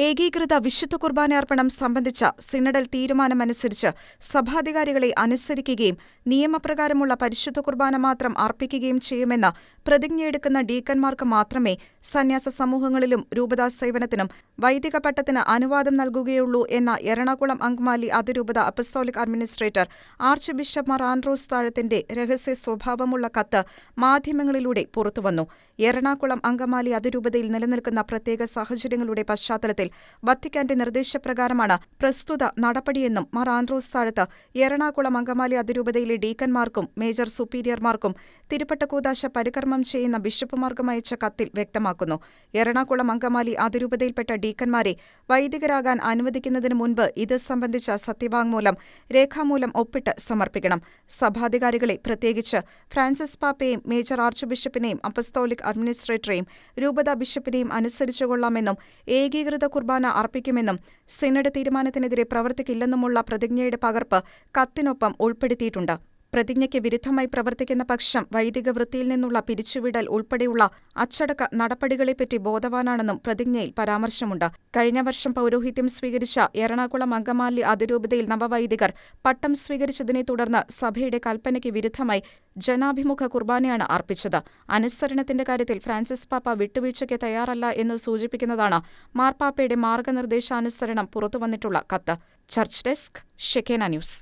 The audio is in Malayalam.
ഏകീകൃത വിശുദ്ധ കുർബാനയർപ്പണം സംബന്ധിച്ച സിനഡൽ തീരുമാനമനുസരിച്ച് സഭാധികാരികളെ അനുസരിക്കുകയും നിയമപ്രകാരമുള്ള പരിശുദ്ധ കുർബാന മാത്രം അർപ്പിക്കുകയും ചെയ്യുമെന്ന് പ്രതിജ്ഞയെടുക്കുന്ന ഡീക്കന്മാർക്ക് മാത്രമേ സന്യാസ സമൂഹങ്ങളിലും രൂപതാ സേവനത്തിനും വൈദിക പട്ടത്തിന് അനുവാദം നൽകുകയുള്ളൂ എന്ന എറണാകുളം അങ്കമാലി അതിരൂപത apostolic administrator archbishop Mar Andrews താഴത്തിന്റെ രഹസ്യ സ്വഭാവമുള്ള കത്ത് മാധ്യമങ്ങളിലൂടെ പുറത്തുവന്നു. എറണാകുളം അങ്കമാലി അതിരൂപതയിൽ നിലനിൽക്കുന്ന പ്രത്യേക സാഹചര്യങ്ങളുടെ പശ്ചാത്തലത്തിൽ വത്തിക്കാന്റെ നിർദ്ദേശപ്രകാരമാണ് പ്രസ്തുത നടപടിയെന്നും മാർ ആൻഡ്രൂസ് താഴത്ത് എറണാകുളം അങ്കമാലി അതിരൂപതയിലെ ഡീക്കന്മാർക്കും മേജർ സുപ്പീരിയർമാർക്കും തിരുപ്പട്ടക്കൂദാശ പരികർമ്മം ചെയ്യുന്ന ബിഷപ്പുമാർക്കും അയച്ച കത്തിൽ വ്യക്തമാക്കുന്നു. എറണാകുളം അങ്കമാലി അതിരൂപതയിൽപ്പെട്ട ഡീക്കന്മാരെ വൈദികരാകാൻ അനുവദിക്കുന്നതിന് മുൻപ് ഇത് സംബന്ധിച്ച സത്യവാങ്മൂലം രേഖാമൂലം ഒപ്പിട്ട് സമർപ്പിക്കണം. സഭാധികാരികളെ പ്രത്യേകിച്ച് ഫ്രാൻസിസ് പാപ്പയെയും മേജർ ആർച്ച് ബിഷപ്പിനെയും അപ്പസ്തോലിക് അഡ്മിനിസ്ട്രേറ്ററെയും രൂപത ബിഷപ്പിനെയും അനുസരിച്ചുകൊള്ളാമെന്നും ഏകീകൃത കുർബാന അർപ്പിക്കുമെന്നും സിനഡ് തീരുമാനത്തിനെതിരെ പ്രവർത്തിക്കില്ലെന്നുമുള്ള പ്രതിജ്ഞയുടെ പകർപ്പ് കത്തിനൊപ്പം ഉൾപ്പെടുത്തിയിട്ടുണ്ട്. പ്രതിജ്ഞയ്ക്ക് വിരുദ്ധമായി പ്രവർത്തിക്കുന്ന പക്ഷം വൈദിക വൃത്തിയിൽ നിന്നുള്ള പിരിച്ചുവിടൽ ഉൾപ്പെടെയുള്ള അച്ചടക്ക നടപടികളെപ്പറ്റി ബോധവാനാണെന്നും പ്രതിജ്ഞയിൽ പരാമർശമുണ്ട്. കഴിഞ്ഞ വർഷം പൗരോഹിത്യം സ്വീകരിച്ച എറണാകുളം അങ്കമാലി അതിരൂപതയിൽ നവവൈദികർ പട്ടം സ്വീകരിച്ചതിനെ തുടർന്ന് സഭയുടെ കൽപ്പനയ്ക്ക് വിരുദ്ധമായി ജനാഭിമുഖ കുർബാനയാണ് അർപ്പിച്ചത്. അനുസരണത്തിന്റെ കാര്യത്തിൽ ഫ്രാൻസിസ് പാപ്പ വിട്ടുവീഴ്ചയ്ക്ക് തയ്യാറല്ല എന്ന് സൂചിപ്പിക്കുന്നതാണ് മാർപ്പാപ്പയുടെ മാർഗനിർദ്ദേശാനുസരണം പുറത്തുവന്നിട്ടുള്ള കത്ത്. Church desk Shekinah news.